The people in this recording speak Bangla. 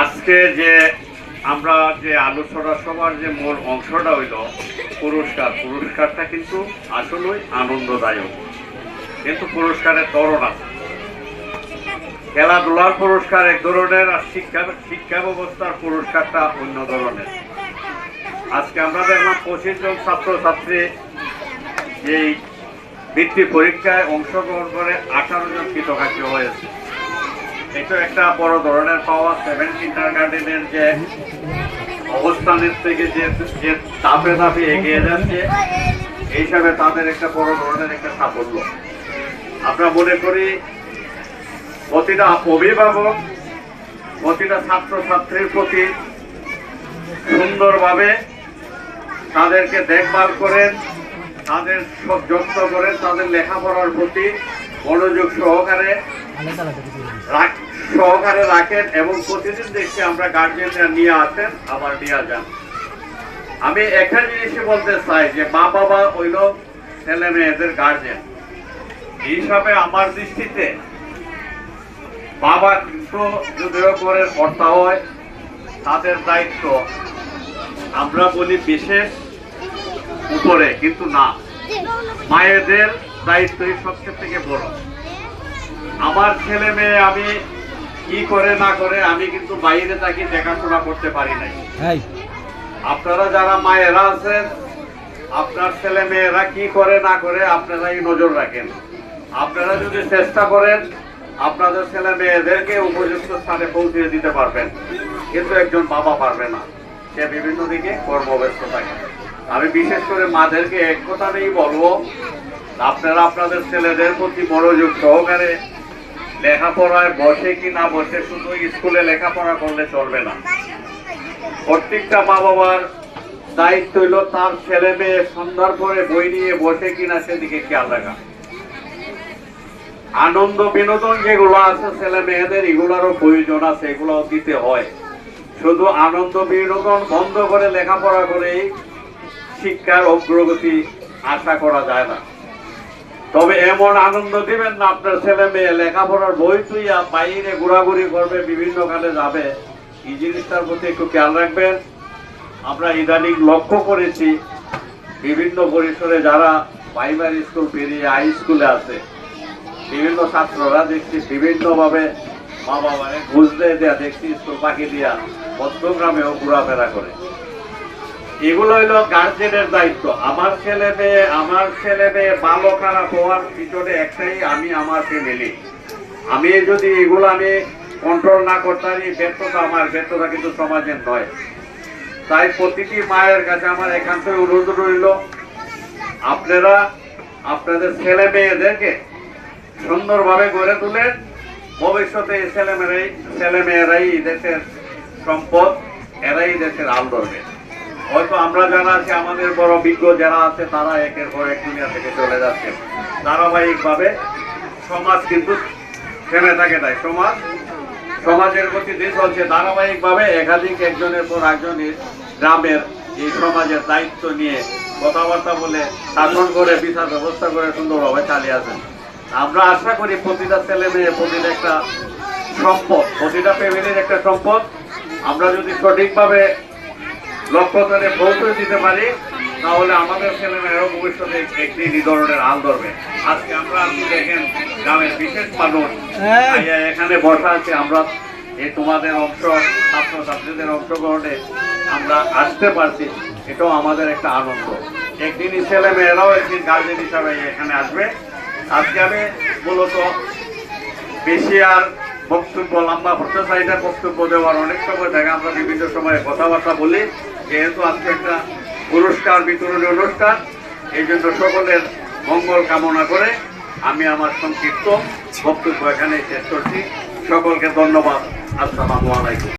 আজকে যে আমরা যে আলোচনা সভার যে মূল অংশটা হইল পুরস্কার, পুরস্কারটা কিন্তু আসলেই আনন্দদায়ক। কিন্তু পুরস্কারের ধরন আছে। খেলাধুলার পুরস্কার এক ধরনের আর শিক্ষা শিক্ষা ব্যবস্থার পুরস্কারটা অন্য ধরনের। আজকে আমরা দেখলাম পঁচিশ জন ছাত্রছাত্রী এই বৃত্তি পরীক্ষায় অংশগ্রহণ করে আঠারো জন কৃতকার্য হয়েছে। এটা একটা বড় ধরনের পাওয়া। সেভেন কিন্টার গার্ডেনের যে অবস্থানের থেকে যে যে তাপে তাপে এগিয়ে যাচ্ছে, এই হিসাবে তাদের একটা বড় ধরনের একটা সাফল্য। আমরা মনে করি, প্রতিটা অভিভাবক, প্রতিটা ছাত্রছাত্রীর প্রতি সুন্দরভাবে তাদেরকে দেখভাল করেন, তাদের সব যত্ন করেন, তাদের লেখাপড়ার প্রতি মনোযোগ সহকারে সহকারে রাখেন এবং প্রতিদিন দেখছি আমরা গার্জেনরা নিয়ে আসেন, আবার নিয়ে যান। আমি জিনিসই বলতে চাই যে মা বাবা ছেলে মেয়েদের গার্জেন হিসাবে আমার দৃষ্টিতে বাবা কিন্তু যদিও করে কর্তা হয়, তাদের দায়িত্ব। আমরা বলি বিশেষ উপরে, কিন্তু না। মায়েদের দায়িত্বই সবচেয়ে থেকে বড়। আমার ছেলে মেয়ে আমি কি করে না করে আমি কিন্তু বাইরে তাকে দেখাশোনা করতে পারি নাই। আপনারা যারা মায়েরা আছেন আপনার ছেলে মেয়েরা কি করে না করে আপনারাই নজর রাখেন। আপনারা যদি চেষ্টা করেন আপনাদের ছেলে মেয়েদেরকে উপযুক্ত স্থানে পৌঁছে দিতে পারবেন। কিন্তু একজন বাবা পারবে না। সে বিভিন্ন দিকে কর্মব্যস্ত থাকে। আমি বিশেষ করে মাদেরকে এক কথাতেই বলব আপনারা আপনাদের ছেলেদের প্রতি মনোযোগ সহকারে লেখাপড়ায় বসে কি না বসে শুধু স্কুলে লেখাপড়া করলে চলবে না। প্রত্যেকটা মা বাবার দায়িত্ব হইল তার ছেলে মেয়ে সন্ধ্যার পরে বই নিয়ে বসে কিনা সেদিকে খেয়াল রাখা। আনন্দ বিনোদন যেগুলো আছে ছেলে মেয়েদের, এগুলোরও প্রয়োজন আছে এগুলো দিতে হয়। শুধু আনন্দ বিনোদন বন্ধ করে লেখাপড়া করেই শিক্ষার অগ্রগতি আশা করা যায় না। তবে এমন আনন্দ দিবেন না, আপনার ছেলে মেয়ে লেখাপড়ার বই তুইয়া বাইরে ঘোরাঘুরি করবে, বিভিন্ন কালে যাবে। এই জিনিসটার প্রতি একটু খেয়াল রাখবেন। আমরা ইদানিং লক্ষ্য করেছি, বিভিন্ন পরিসরে যারা প্রাইমারি স্কুল পেরিয়ে হাই স্কুলে আছে, বিভিন্ন ছাত্ররা দেখছি বিভিন্নভাবে মা বাবারে ঘুষ দিয়ে দেয়া, দেখছি স্কুল পাখি দিয়া পদ্মগ্রামেও ঘোরাফেরা করে। এগুলো হইল গার্জেনের দায়িত্ব। আমার ছেলে মেয়ে, আমার ছেলে মেয়ে ভালো, খারাপ হওয়ার পিছনে একটাই আমি আমার ফ্যামিলি আমি যদি এগুলো আমি কন্ট্রোল না করতে পারি ব্যর্থতা আমার, ব্যর্থতা কিন্তু সমাজের নয়। তাই প্রতিটি মায়ের কাছে আমার থেকে অনুরোধ রইল, আপনারা আপনাদের ছেলে মেয়েদেরকে সুন্দরভাবে গড়ে তুলেন। ভবিষ্যতে এই ছেলে মেয়েরাই ছেলে মেয়েরাই এই দেশের সম্পদ, এরাই দেশের আল হয়তো আমরা যারা আছি, আমাদের বড় বিজ্ঞ যারা আছে, তারা একের পর এক দুনিয়া থেকে চলে যাচ্ছে। ধারাবাহিকভাবে সমাজ কিন্তু থেমে থাকে তাই। সমাজ, সমাজের প্রতি যে চলছে, ধারাবাহিকভাবে একাধিক একজনের পর একজনের গ্রামের এই সমাজের দায়িত্ব নিয়ে কথাবার্তা বলে শাসন করে, বিচার ব্যবস্থা করে সুন্দরভাবে চালিয়ে আছেন আমরা আশা করি প্রতিটা ছেলে মেয়ে, প্রতিটা একটা সম্পদ, প্রতিটা ফ্যামিলির একটা সম্পদ। আমরা যদি সঠিকভাবে লক্ষ্য করে পৌঁছে দিতে পারি তাহলে আমাদের ছেলে মেয়েরাও ভবিষ্যতে একটি এই ধরনের আল ধরবে। আজকে আমরা আপনি দেখেন গ্রামের বিশেষ মানুষ। হ্যাঁ। এখানে বসা আছে। আমরা এই তোমাদের অংশ ছাত্র ছাত্রীদের অংশগ্রহণে আমরা আসতে পারছি। এটাও আমাদের একটা আনন্দ। একদিন এই ছেলে মেয়েরাও একদিন গার্জেন হিসাবে এখানে আসবে। আজকে আমি মূলত বেশি আর বক্তব্য, লম্বা না বক্তব্য দেওয়ার অনেক সময় থাকে। আমরা বিভিন্ন সময়ে কথাবার্তা বলি। যেহেতু আজকে একটা পুরস্কার বিতরণী অনুষ্ঠান, এই জন্য সকলের মঙ্গল কামনা করে আমি আমার সংক্ষিপ্ত বক্তব্য এখানে শেষ করছি। সকলকে ধন্যবাদ। আসসালামু আলাইকুম।